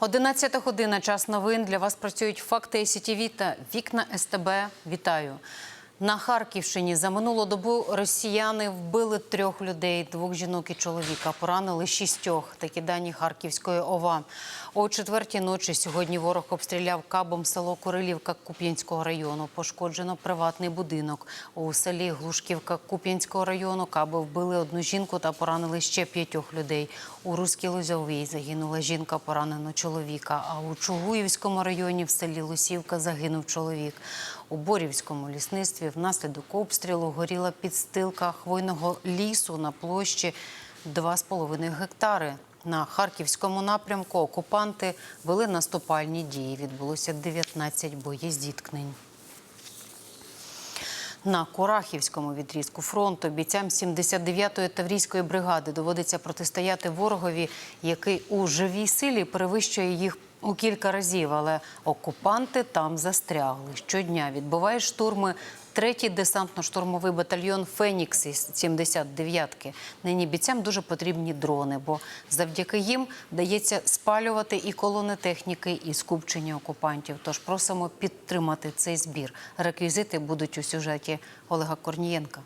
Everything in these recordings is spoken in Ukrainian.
11 година. Час новин. Для вас працюють факти СІТІВІ та вікна СТБ. Вітаю. На Харківщині за минулу добу росіяни вбили трьох людей, двох жінок і чоловіка. Поранили шістьох. Такі дані Харківської ОВА. О четвертій ночі сьогодні ворог обстріляв кабом село Курилівка Куп'янського району. Пошкоджено приватний будинок. У селі Глушківка Куп'янського району каби вбили одну жінку та поранили ще п'ятьох людей. У Руській Лозовій загинула жінка, поранено чоловіка. А у Чугуївському районі в селі Лусівка загинув чоловік. У Борівському лісництві внаслідок обстрілу горіла підстилка хвойного лісу на площі 2,5 гектари. На харківському напрямку окупанти вели наступальні дії. Відбулося 19 боєзіткнень. На Курахівському відрізку фронту бійцям 79-ї Таврійської бригади доводиться протистояти ворогові, який у живій силі перевищує їх у кілька разів. Але окупанти там застрягли. Щодня відбувають штурми третій десантно-штурмовий батальйон Фенікс із 79-ки. Нині бійцям дуже потрібні дрони, бо завдяки їм вдається спалювати і колони техніки, і скупчення окупантів. Тож просимо підтримати цей збір. Реквізити будуть у сюжеті Олега Корнієнка.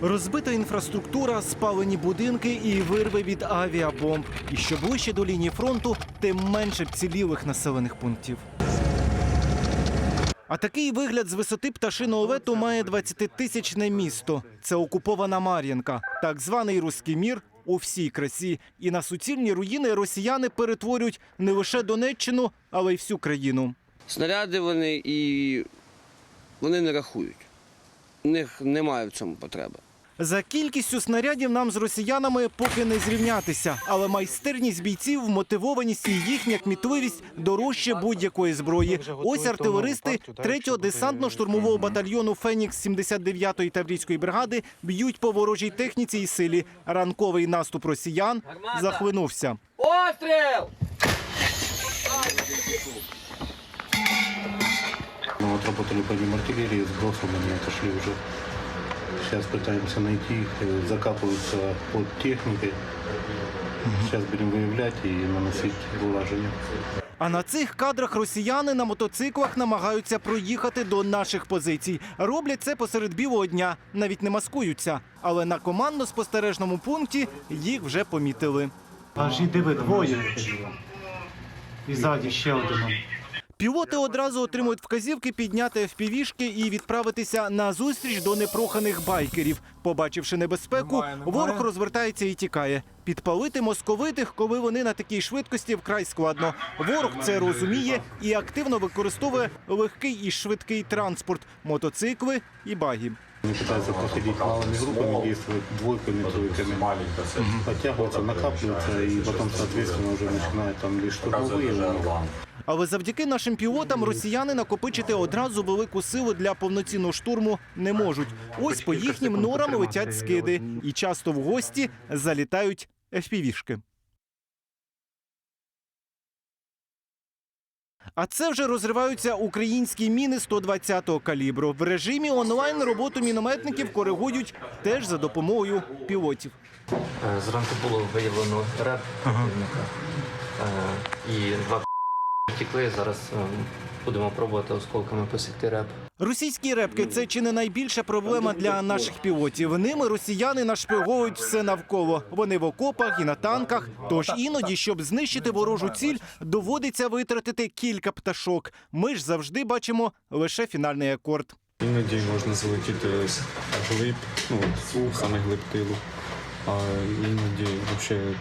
Розбита інфраструктура, спалені будинки і вирви від авіабомб. І що ближче до лінії фронту, тим менше вцілілих населених пунктів. А такий вигляд з висоти пташиного лету має 20-тисячне місто. Це окупована Мар'їнка, так званий руський мір у всій красі. І на суцільні руїни росіяни перетворюють не лише Донеччину, але й всю країну. Снаряди вони і вони не рахують. У них немає в цьому потреби. За кількістю снарядів нам з росіянами поки не зрівнятися, але майстерність бійців, мотивованість і їхня кмітливість дорожче будь-якої зброї. Ось артилеристи 3-го десантно-штурмового батальйону Фенікс 79-ї Таврійської бригади б'ють по ворожій техніці і силі. Ранковий наступ росіян захлинувся. Постріл! Мы вот работали по ним артиллерии, сбросом они отошли уже. Сейчас пытаемся найти их, э, закапываются под техникой. Сейчас будем выявлять и наносить вылаживание. А на цих кадрах росіяни на мотоциклах намагаються проїхати до наших позицій. Роблять це посеред білого дня, навіть не маскуються. Але на командно-спостережному пункті їх вже помітили. Аж і диви двоє. І ззаді ще один. Пілоти одразу отримують вказівки підняти FPV-шки і відправитися на зустріч до непроханих байкерів. Побачивши небезпеку, ворог розвертається і тікає. Підпалити московитих, коли вони на такій швидкості, вкрай складно. Ворог це розуміє і активно використовує легкий і швидкий транспорт, мотоцикли і баги. Они пытаются проходить малыми группами, действовать двойками, тройками, подтягиваться, накапливаться и потом, соответственно, уже начинают там лишь штурмовые. Але завдяки нашим пілотам росіяни накопичити одразу велику силу для повноцінного штурму не можуть. Ось по їхнім норам летять скиди, і часто в гості залітають FPV-шки. А це вже розриваються українські міни 120-го калібру. В режимі онлайн роботу мінометників коригують теж за допомогою пілотів. Е, Зранку було виявлено реп противника. Е, І два втекли. Зараз е, будемо пробувати осколками посікти реп. Російські репки це чи не найбільша проблема для наших пілотів. Ними росіяни нашпиговують все навколо. Вони в окопах і на танках. Тож іноді, щоб знищити ворожу ціль, доводиться витратити кілька пташок. Ми ж завжди бачимо лише фінальний акорд. Іноді можна залетіти глиб, ну, саме глиб тилу, а іноді взагалі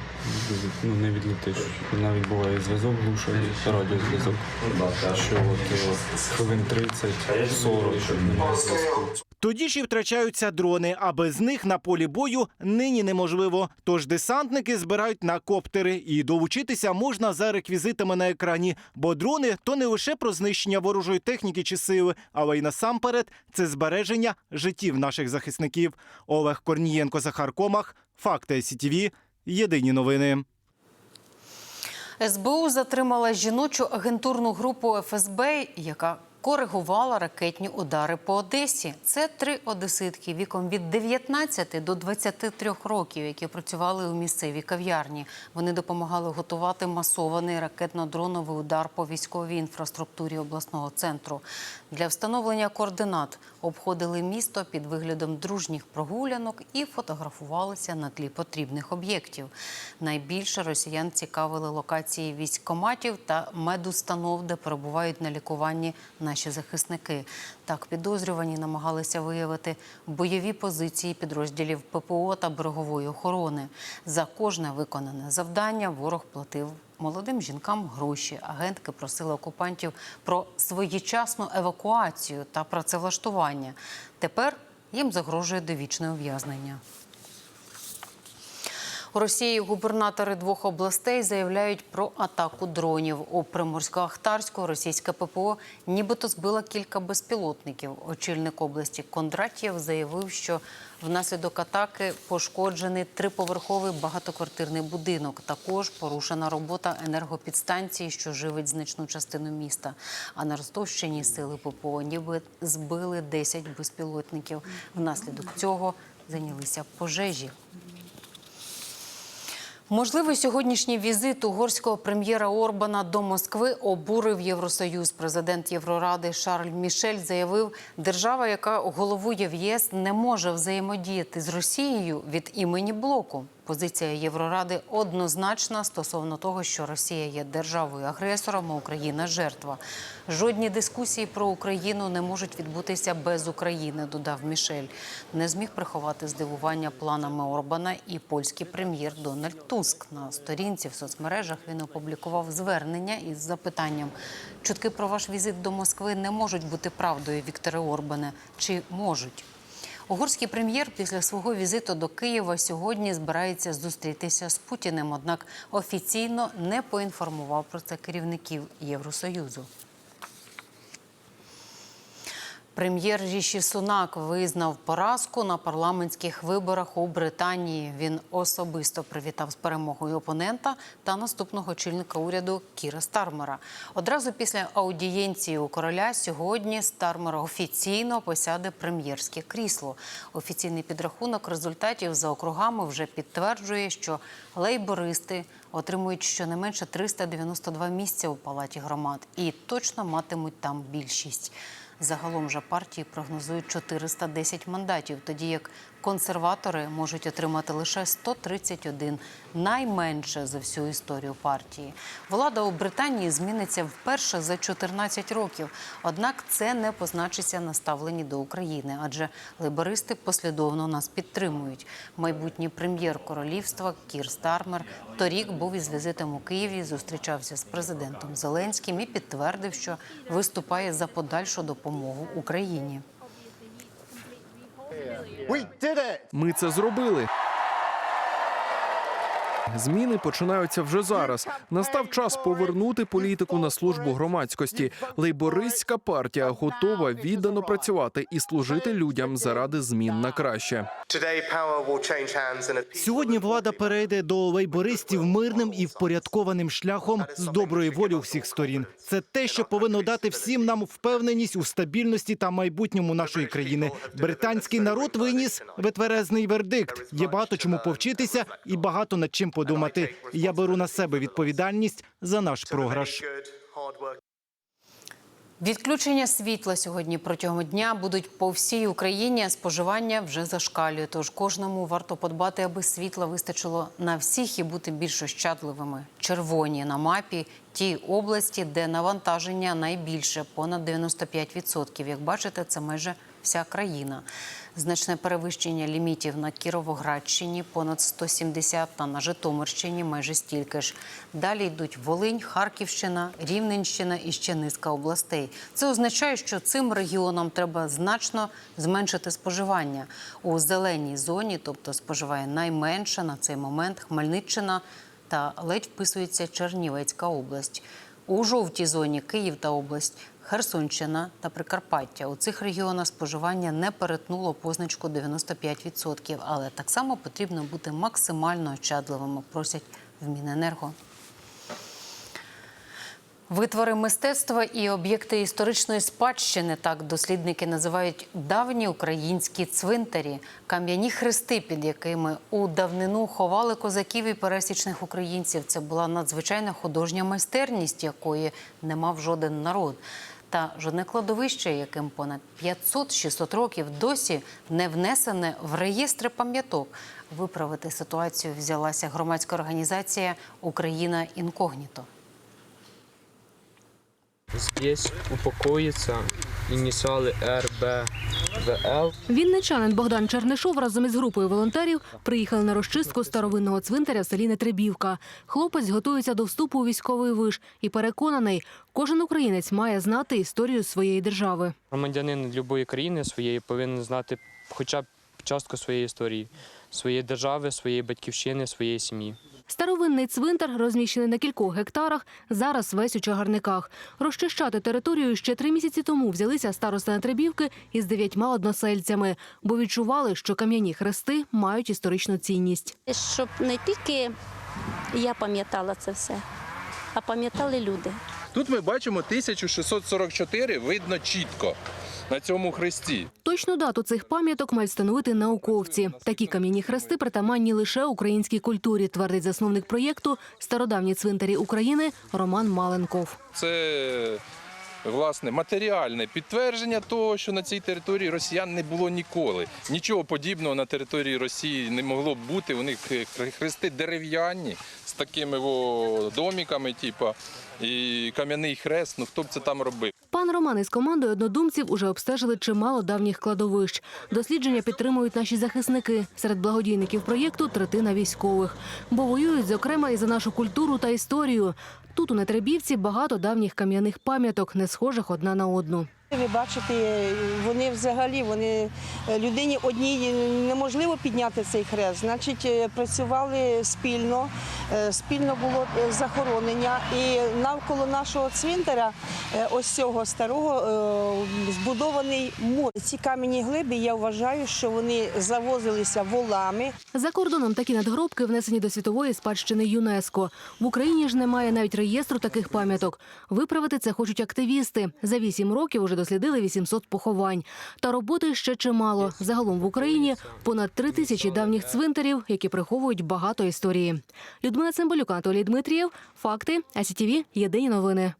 ну, не відлетиш. Навіть буває зв'язок глушає, радіозв'язок, що от, е, хвилин 30-40 немає зв'язку. Тоді ж і втрачаються дрони, а без них на полі бою нині неможливо. Тож десантники збирають на коптери, і долучитися можна за реквізитами на екрані. Бо дрони то не лише про знищення ворожої техніки чи сили, але й насамперед це збереження життів наших захисників. Олег Корнієнко, Захар Комах, Факти СІТВ. Єдині новини. СБУ затримала жіночу агентурну групу ФСБ, яка коригувала ракетні удари по Одесі. Це три одеситки віком від 19 до 23 років, які працювали у місцевій кав'ярні. Вони допомагали готувати масований ракетно-дроновий удар по військовій інфраструктурі обласного центру. Для встановлення координат обходили місто під виглядом дружніх прогулянок і фотографувалися на тлі потрібних об'єктів. Найбільше росіян цікавили локації військкоматів та медустанов, де перебувають на лікуванні наші захисники. Так, підозрювані намагалися виявити бойові позиції підрозділів ППО та берегової охорони. За кожне виконане завдання ворог платив молодим жінкам гроші. Агентки просили окупантів про своєчасну евакуацію та працевлаштування. Тепер їм загрожує довічне ув'язнення. Росії губернатори двох областей заявляють про атаку дронів. У Приморсько-Ахтарську російське ППО нібито збила кілька безпілотників. Очільник області Кондратєв заявив, що внаслідок атаки пошкоджений триповерховий багатоквартирний будинок. Також порушена робота енергопідстанції, що живить значну частину міста. А на Ростовщині сили ППО ніби збили 10 безпілотників. Внаслідок цього зайнялися пожежі. Можливий сьогоднішній візит угорського прем'єра Орбана до Москви обурив Євросоюз. Президент Євроради Шарль Мішель заявив, держава, яка головує в ЄС, не може взаємодіяти з Росією від імені блоку. Позиція Євроради однозначна стосовно того, що Росія є державою агресором, а Україна жертва. Жодні дискусії про Україну не можуть відбутися без України, додав Мішель. Не зміг приховати здивування планами Орбана і польський прем'єр Дональд Туск. На сторінці в соцмережах він опублікував звернення із запитанням: чутки про ваш візит до Москви не можуть бути правдою, Вікторе Орбане, чи можуть? Угорський прем'єр після свого візиту до Києва сьогодні збирається зустрітися з Путіним, однак офіційно не поінформував про це керівників Євросоюзу. Прем'єр Ріші Сунак визнав поразку на парламентських виборах у Британії. Він особисто привітав з перемогою опонента та наступного очільника уряду Кіра Стармера. Одразу після аудієнції у короля сьогодні Стармер офіційно посяде прем'єрське крісло. Офіційний підрахунок результатів за округами вже підтверджує, що лейбористи отримують щонайменше 392 місця у палаті громад і точно матимуть там більшість. Загалом же партії прогнозують 410 мандатів, тоді як консерватори можуть отримати лише 131, найменше за всю історію партії. Влада у Британії зміниться вперше за 14 років. Однак це не позначиться на ставленні до України, адже лейбористи послідовно нас підтримують. Майбутній прем'єр королівства Кір Стармер торік був із візитом у Києві, зустрічався з президентом Зеленським і підтвердив, що виступає за подальшу допомогу Україні. Ми це зробили. Зміни починаються вже зараз. Настав час повернути політику на службу громадськості. Лейбористська партія готова віддано працювати і служити людям заради змін на краще. Сьогодні влада перейде до лейбористів мирним і впорядкованим шляхом з доброї волі всіх сторін. Це те, що повинно дати всім нам впевненість у стабільності та майбутньому нашої країни. Британський народ виніс витверезний вердикт. Є багато чому повчитися і багато над чим подумати. Я беру на себе відповідальність за наш програш. Відключення світла сьогодні протягом дня будуть по всій Україні. а Споживання вже зашкалює. Тож кожному варто подбати, аби світла вистачило на всіх і бути більш ощадливими. Червоні на мапі ті області, де навантаження найбільше понад 95%. Як бачите, це майже вся країна. Значне перевищення лімітів на Кіровоградщині понад 170 та на Житомирщині майже стільки ж. Далі йдуть Волинь, Харківщина, Рівненщина і ще низка областей. Це означає, що цим регіонам треба значно зменшити споживання у зеленій зоні, тобто споживає найменше на цей момент Хмельниччина та ледь вписується Чернівецька область. У жовтій зоні Київ та область. Херсонщина та Прикарпаття у цих регіонах споживання не перетнуло позначку 95%, але так само потрібно бути максимально очадливими, просять в Міненерго. Витвори мистецтва і об'єкти історичної спадщини так дослідники називають давні українські цвинтарі, кам'яні хрести, під якими у давнину ховали козаків і пересічних українців. Це була надзвичайна художня майстерність, якої не мав жоден народ. Та жодне кладовище, яким понад 500-600 років досі не внесене в реєстри пам'яток. Виправити ситуацію взялася громадська організація Україна інкогніто. Здесь упокоїться ініціали РБВЛ. Вінничанин Богдан Чернишов разом із групою волонтерів приїхали на розчистку старовинного цвинтаря в селі Нетребівка. Хлопець готується до вступу у військовий виш і переконаний, кожен українець має знати історію своєї держави. Громадянин будь-якої країни своєї повинен знати хоча б частку своєї історії, своєї держави, своєї батьківщини, своєї сім'ї. Старовинний цвинтар, розміщений на кількох гектарах, зараз весь у чагарниках. Розчищати територію ще три місяці тому взялися староста Нетребівки із дев'ятьма односельцями, бо відчували, що кам'яні хрести мають історичну цінність. щоб не тільки я пам'ятала це все, а пам'ятали люди. Тут ми бачимо 1644, видно чітко на цьому хресті. Точну дату цих пам'яток мають встановити науковці. Такі кам'яні хрести притаманні лише українській культурі, твердить засновник проєкту Стародавні цвинтарі України Роман Маленков. Це власне матеріальне підтвердження того, що на цій території росіян не було ніколи. Нічого подібного на території Росії не могло б бути. У них хрести дерев'яні з такими о, доміками, типу, і кам'яний хрест. Ну хто б це там робив? Пан Роман із командою однодумців уже обстежили чимало давніх кладовищ. Дослідження підтримують наші захисники. Серед благодійників проєкту третина військових, бо воюють зокрема і за нашу культуру та історію. Тут у Нетребівці багато давніх кам'яних пам'яток, не схожих одна на одну. Ви бачите, вони взагалі вони е, людині одній неможливо підняти цей хрест. Значить, е, працювали спільно, е, спільно було захоронення. І навколо нашого цвинтаря, ось цього старого, збудований мур. Ці кам'яні глиби, я вважаю, що вони завозилися волами. За кордоном такі надгробки внесені до світової спадщини ЮНЕСКо. В Україні ж немає навіть реєстру таких пам'яток. Виправити це хочуть активісти. За вісім років уже дослідили 800 поховань. Та роботи ще чимало. Загалом в Україні понад три тисячі давніх цвинтарів, які приховують багато історії. Людмила Цимбалюк, Анатолій Дмитрієв. Факти. АСІТІВІ. Єдині новини.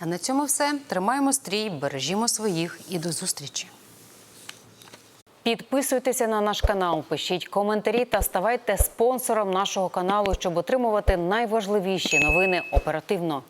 А на цьому все. Тримаємо стрій, бережімо своїх і до зустрічі. Підписуйтеся на наш канал, пишіть коментарі та ставайте спонсором нашого каналу, щоб отримувати найважливіші новини оперативно.